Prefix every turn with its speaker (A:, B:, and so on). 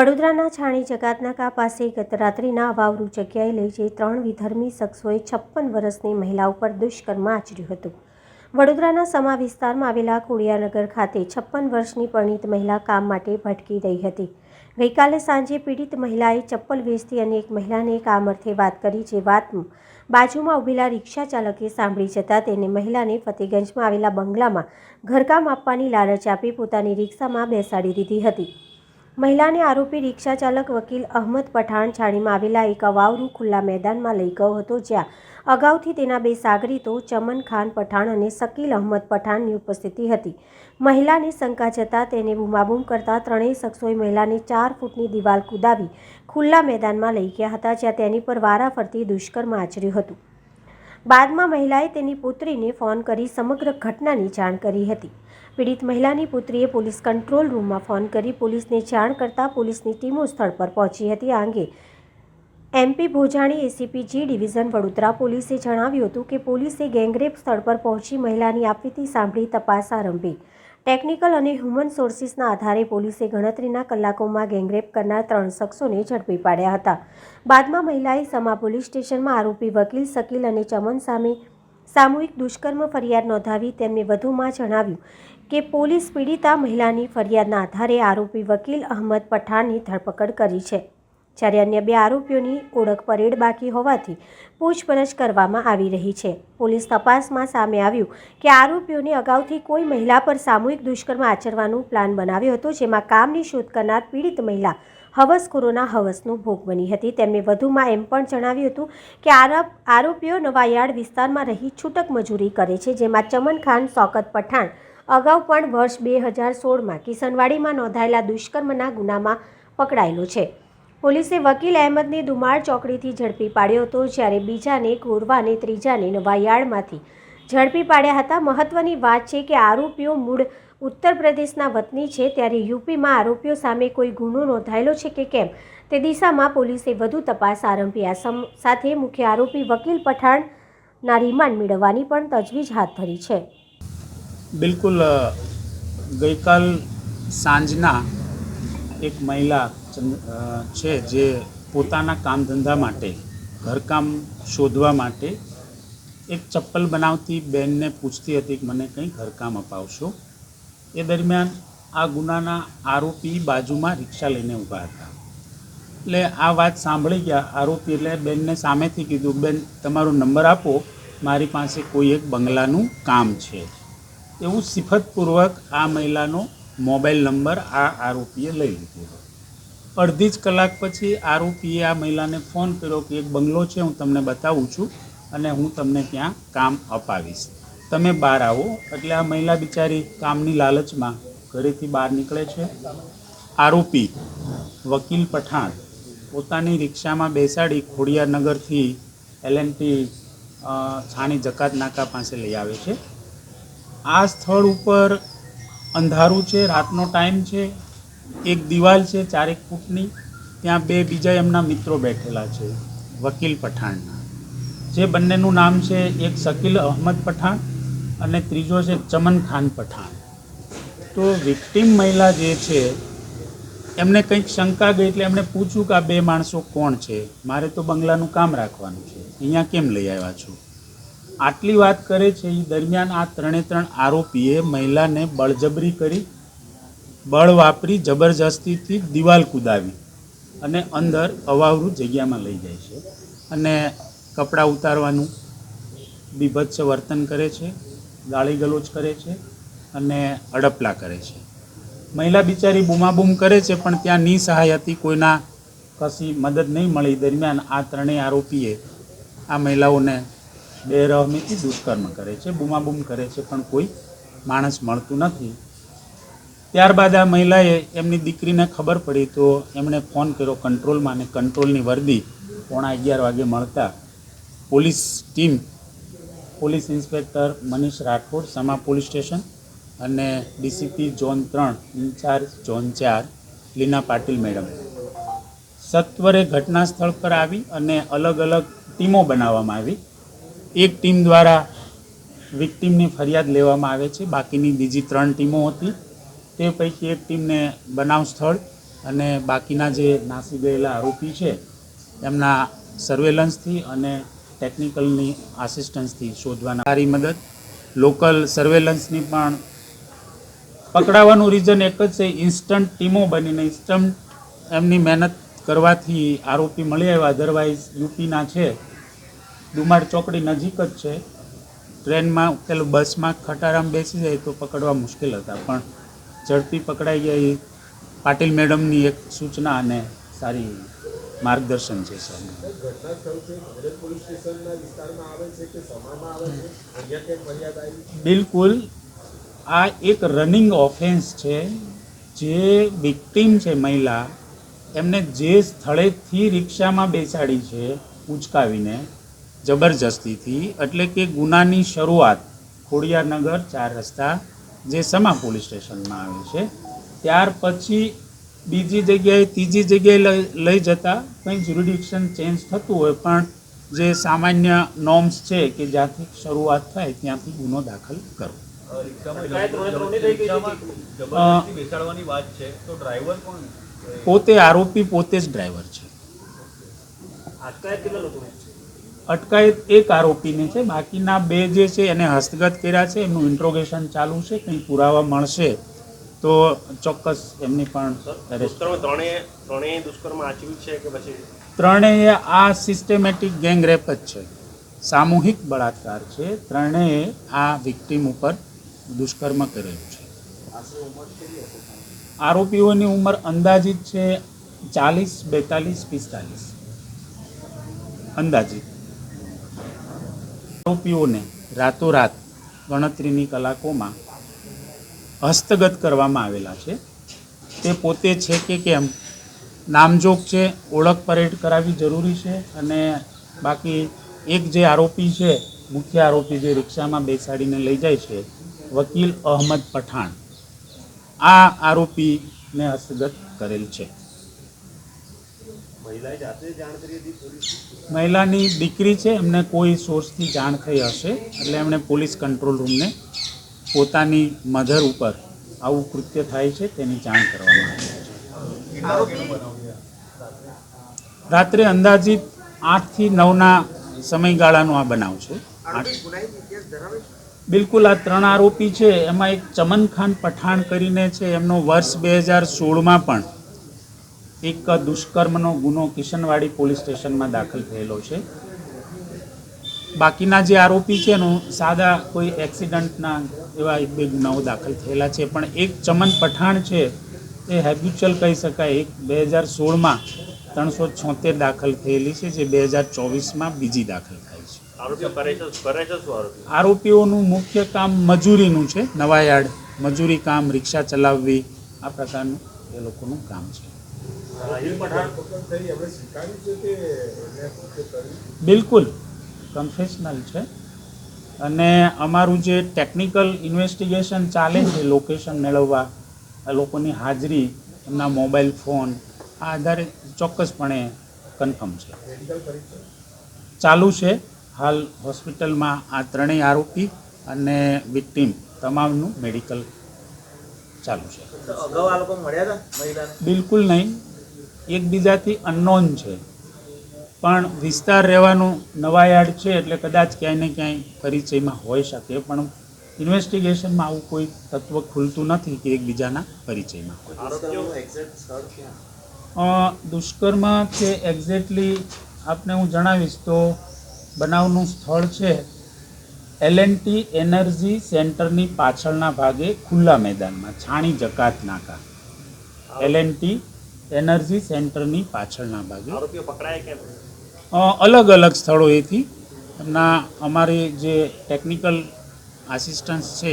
A: વડોદરાના છાણી જગાતનાકા પાસે ગત રાત્રિના અવાવરૂ જગ્યાએ લઈ જઈ ત્રણ વિધર્મી શખ્સોએ છપ્પન વર્ષની મહિલા ઉપર દુષ્કર્મ આચર્યું હતું. વડોદરાના સમા વિસ્તારમાં આવેલા કુડિયાનગર ખાતે છપ્પન વર્ષની પરિણીત મહિલા કામ માટે ભટકી રહી હતી. ગઈકાલે સાંજે પીડિત મહિલાએ ચપ્પલ વેચતી અને એક મહિલાને કામ અર્થે વાત કરી જે વાત બાજુમાં ઊભેલા રિક્ષા ચાલકે સાંભળી જતાં તેને મહિલાને ફતેગંજમાં આવેલા બંગલામાં ઘરકામ આપવાની લાલચ આપી પોતાની રિક્ષામાં બેસાડી દીધી હતી. મહિલાને આરોપી રિક્ષા ચાલક વકીલ અહમદ પઠાણ છાણીમાં આવેલા એક અવાવરૂ ખુલ્લા મેદાનમાં લઈ ગયો હતો, જ્યાં અગાઉથી તેના બે સાગરીતો ચમન ખાન પઠાણ અને શકીલ અહમદ પઠાણની ઉપસ્થિતિ હતી. મહિલાને શંકા જતાં તેને બૂમાબૂમ કરતા ત્રણેય શખ્સોએ મહિલાને ચાર ફૂટની દિવાલ કુદાવી ખુલ્લા મેદાનમાં લઈ ગયા હતા, જ્યાં તેની પર વારાફરતી દુષ્કર્મ આચર્યું હતું. બાદમાં મહિલાએ તેની પુત્રીને ફોન કરી સમગ્ર ઘટનાની જાણ કરી હતી. પીડિત મહિલાની પુત્રીએ પોલીસ કંટ્રોલ રૂમમાં ફોન કરી પોલીસને જાણ કરતાં પોલીસની ટીમો સ્થળ પર પહોંચી હતી. આ અંગે MP Bhojani, ACP G division Vadodara પોલીસે જણાવ્યું હતું કે પોલીસે ગેંગરેપ સ્થળ પર પહોંચી મહિલાની આપવીતી સાંભળી તપાસ આરંભી. ટેકનિકલ અને હ્યુમન સોર્સિસના આધારે પોલીસે ગણતરીના કલાકોમાં ગેંગરેપ કરનાર ત્રણ શખ્સોને ઝડપી પાડ્યા હતા. બાદમાં મહિલાએ સમા પોલીસ સ્ટેશનમાં આરોપી વકીલ શકીલ અને ચમન સામે સામૂહિક દુષ્કર્મ ફરિયાદ નોંધાવી તેમને વધુમાં જણાવ્યું કે પોલીસ પીડિતા મહિલાની ફરિયાદના આધારે આરોપી વકીલ અહમદ પઠાણની ધરપકડ કરી છે. જ્યારે અન્ય બે આરોપીઓની ઓળખ પરેડ બાકી હોવાથી પૂછપરછ કરવામાં આવી રહી છે. પોલીસ તપાસમાં સામે આવ્યું કે આરોપીઓને અગાઉથી કોઈ મહિલા પર સામૂહિક દુષ્કર્મ આચરવાનો પ્લાન બનાવ્યો હતો, જેમાં કામની શોધ કરનાર પીડિત મહિલા હવસખોરોના હવસનો ભોગ બની હતી. તેમણે વધુમાં એમ પણ જણાવ્યું હતું કે આરોપ, આરોપીઓ નવાયાર્ડ વિસ્તારમાં રહી છૂટક મજૂરી કરે છે, જેમાં ચમન ખાન, સોકત પઠાણ અગાઉ પણ વર્ષ બે હજાર સોળમાં કિશનવાડીમાં નોંધાયેલા દુષ્કર્મના ગુનામાં પકડાયેલો છે. પોલીસે વકીલ અહેમદને દુમાળ ચોકડીથી ઝડપી પાડ્યો હતો જ્યારે બીજાને કોરવા અને ત્રીજાને નવાયાળમાંથી ઝડપી પાડ્યા હતા. મહત્વની વાત છે કે આરોપીઓ મૂળ ઉત્તર પ્રદેશના વતની છે, ત્યારે યુપીમાં આરોપીઓ સામે કોઈ ગુનો નોંધાયેલો છે કે કેમ? તે દિશામાં પોલીસે વધુ તપાસ આરંભી. આ સાથે મુખ્ય આરોપી વકીલ પઠાણના રિમાન્ડ મેળવવાની પણ તજવીજ હાથ ધરી છે.
B: બિલકુલ ગઈકાલ સાંજના એક મહિલા છે જે પોતાના કામ ધંધા માટે, ઘરકામ શોધવા માટે એક ચપ્પલ બનાવતી બેનને પૂછતી હતી કે મને કંઈ ઘરકામ અપાવશો? એ દરમિયાન આ ગુનાના આરોપી બાજુમાં રિક્ષા લઈને ઊભા હતા. એટલે આ વાત સાંભળી ગયા. આરોપી એટલે બેનને સામેથી કીધું, બેન, તમારો નંબર આપો. મારી પાસે કોઈ એક બંગલાનું કામ છે. એવું સિફતપૂર્વક આ મહિલાનો મોબાઈલ નંબર આ આરોપીએ લઈ લીધો અડધી જ કલાક પછી આરોપીએ આ મહિલાને ફોન કર્યો કે એક બંગલો છે, હું તમને બતાવું છું અને હું તમને ત્યાં કામ અપાવીશ. તમે બહાર આવો. એટલે આ મહિલા બિચારી કામની લાલચમાં ઘરેથી બહાર નીકળે છે. આરોપી વકીલ પઠાણ પોતાની રિક્ષામાં બેસાડી ખોડિયાનગરથી એલએનટી છાણી જકાત નાકા પાસે લઈ આવે છે. આ સ્થળ ઉપર અંધારું છે, રાતનો ટાઈમ છે. એક દિવાલ છે, ચારેક ફૂટની. ત્યાં બે બીજા એમના મિત્રો બેઠેલા છે, વકીલ પઠાણના. જે બંનેનું નામ છે, એક શકીલ અહમદ પઠાણ અને ત્રીજો છે, ચમન ખાન પઠાણ. તો વિક્ટિમ મહિલા જે છે, એમને કંઈક શંકા ગઈ એટલે એમણે પૂછ્યું કે આ બે માણસો કોણ છે? મારે તો બંગલાનું કામ રાખવાનું છે. અહીંયા કેમ લઈ આવ્યા છો? આટલી વાત કરે છે એ દરમિયાન આ ત્રણે ત્રણ આરોપીએ મહિલાને બળજબરી કરી બળ વાપરી જબરજસ્તીથી દિવાલ કુદાવી અને અંદર અવાવરું જગ્યામાં લઈ જાય છે અને કપડાં ઉતારવાનું બીભત્સ વર્તન કરે છે, ગાળી ગલોચ કરે છે અને હડપલા કરે છે. મહિલા બિચારી બૂમાબૂમ કરે છે પણ ત્યાં નિસહાય હતી કોઈના કશી મદદ નહીં મળી. દરમિયાન આ ત્રણેય આરોપીએ આ મહિલાઓને બેરહમીથી દુષ્કર્મ કરે છે, બૂમાબૂમ કરે છે પણ કોઈ માણસ મળતું નથી. ત્યારબાદ આ મહિલાએ એમની દીકરીને ખબર પડી તો એમણે ફોન કર્યો કંટ્રોલમાં અને કંટ્રોલની વર્દી પોણા અગિયાર વાગે મળતા police team, police inspector Manish Rathod, Sama police station અને ડીસીપી ઝોન ત્રણ, ઇન્ચાર્જ ઝોન ચાર, લીના પાટીલ મેડમ. સત્વરે ઘટના સ્થળ પર આવી અને અલગ અલગ ટીમો બનાવવામાં આવી. એક ટીમ દ્વારા વિક્ટીમની ફરિયાદ લેવામાં આવે છે. બાકીની બીજી ત્રણ ટીમો હતી. તે પૈકી એક ટીમને બનાવ સ્થળ અને બાકીના જે નાસી ગયેલા આરોપી છે, એમના સર્વેલન્સથી અને ટેકનિકલની આસિસ્ટન્સથી શોધવાના. સારી મદદ. લોકલ સર્વેલન્સની પણ પકડાવાનું રીઝન એક જ છે ઇન્સ્ટન્ટ ટીમો બનીને ઇન્સ્ટન્ટ એમની મહેનત કરવાથી આરોપી મળી આવ્યા. અધરવાઇઝ યુપીના છે. ડુમાર ચોકડી નજીક જ છે. ટ્રેનમાં પેલું બસમાં ખટારામ બેસી જાય તો પકડવા મુશ્કેલ હતા. પણ ઝડપી પકડાઈ ગયા એ પાટીલ મેડમની એક સૂચના અને સારી માર્ગદર્શન છે સર. બિલકુલ. આ એક રનિંગ ઓફેન્સ છે. જે વિક્ટીમ છે મહિલા એમને જે સ્થળેથી રિક્ષામાં બેસાડી છે ઉચકાવીને જબરજસ્તીથી એટલે કે ગુનાની શરૂઆત ખોડિયારનગર ચાર રસ્તા જે સમા પોલીસ સ્ટેશનમાં આવે છે, ત્યાર પછી બીજી જગ્યાએ, ત્રીજી જગ્યાએ લઈ જતા કંઈ જ્યુરિડિક્શન ચેન્જ થતું હોય, પણ જે સામાન્ય નોર્મ્સ છે કે જ્યાંથી શરૂઆત થાય ત્યાંથી ગુનો દાખલ કરો.
C: જબરદસ્તી બેસાડવાની વાત છે તો ડ્રાઈવર કોણ
B: પોતે આરોપી પોતે જ ડ્રાઈવર છે અટકાયત એક આરોપીને છે. બાકીના બે જે છે એને હસ્તગત કર્યા છે. એમનું ઇન્ટ્રોગેશન ચાલુ છે. કંઈ પુરાવા મળશે તો ચોક્કસ એમની પણ
D: ત્રણેય દુષ્કર્મ આચર્યું છે કે પછી?
B: ત્રણેય આ સિસ્ટેમેટિક ગેંગ રેપ જ છે. સામૂહિક બળાત્કાર છે. ત્રણેય આ વિક્ટીમ ઉપર દુષ્કર્મ કરેલું છે. આરોપીઓની ઉંમર અંદાજિત છે ચાલીસ બેતાલીસ પિસ્તાલીસ. અંદાજિત. આરોપીઓને રાતોરાત ગણતરીની કલાકોમાં હસ્તગત કરવામાં આવેલા છે. તે પોતે છે કે કેમ? નામજોગ છે, ઓળખ પરેડ કરાવવી જરૂરી છે અને બાકી એક જે આરોપી છે, મુખ્ય આરોપી જે રિક્ષામાં બેસાડીને લઈ જાય છે, વકીલ અહમદ પઠાણ. આ આરોપીને હસ્તગત કરેલ છે
D: મહિલાએ જાતે જાણ કરી હતી પોલીસ
B: મહિલાની દીકરી છે એમને કોઈ સોર્સથી જાણ થઈ હશે એટલે એમણે પોલીસ કંટ્રોલ રૂમને પોતાની મધર ઉપર આવું કૃત્ય થાય છે તેની જાણ કરવામાં આવી છે. રાત્રે અંદાજિત આઠથી નવના સમયગાળાનો આ બનાવ છે. બિલકુલ આ ત્રણ આરોપી છે એમાં એક ચમન ખાન પઠાણ કરીને છે એમનો વર્ષ બે હજાર સોળમાં પણ એક દુષ્કર્મનો ગુનો કિશનવાડી પોલીસ સ્ટેશનમાં દાખલ થયેલો છે. બાકીના જે આરોપી છે એનું સાદા કોઈ એક્સિડન્ટના એવા એક બે ગુનાઓ દાખલ થયેલા છે. પણ એક ચમન પઠાણ છે એ હેબ્યુચ્યુઅલ કહી શકાય એક બે હજાર સોળમાં ત્રણસો છોતેર દાખલ થયેલી છે જે બે હજાર ચોવીસમાં બીજી દાખલ થાય છે. આરોપીઓનું મુખ્ય કામ મજૂરીનું છે નવાયાર્ડ. મજૂરી કામ રિક્ષા ચલાવવી આ પ્રકારનું એ લોકોનું કામ છે. બિલકુલ. કન્ફેશનલ છે. અને અમારું જે ટેકનિકલ ઇન્વેસ્ટિગેશન ચાલે છે લોકેશન મેળવવા લોકોની હાજરી એમના મોબાઈલ ફોન આ આધારે ચોક્કસપણે કન્ફર્મ છે. ચાલુ છે. હાલ હોસ્પિટલમાં આ ત્રણેય આરોપી અને વિક્ટીમ તમામનું મેડિકલ ચાલુ છે. બિલકુલ નહીં. એકબીજાથી અનનોન છે. પણ વિસ્તાર રહેવાનું નવાયાર્ડ છે એટલે કદાચ ક્યાંય ને ક્યાંય પરિચયમાં હોઈ શકે પણ ઇન્વેસ્ટિગેશનમાં આવું કોઈ તત્વ ખુલતું નથી કે એકબીજાના પરિચયમાં હોય. દુષ્કર્મ છે એક્ઝેક્ટલી આપને હું જણાવીશ તો બનાવનું સ્થળ છે એલએનટી એનર્જી સેન્ટરની પાછળના ભાગે ખુલ્લા મેદાનમાં છાણી જકાત નાકા એલએનટી એનર્જી સેન્ટરની પાછળના ભાગે.
D: પકડાય
B: અલગ અલગ સ્થળોએથી. એમના અમારી જે ટેકનિકલ આસિસ્ટન્સ છે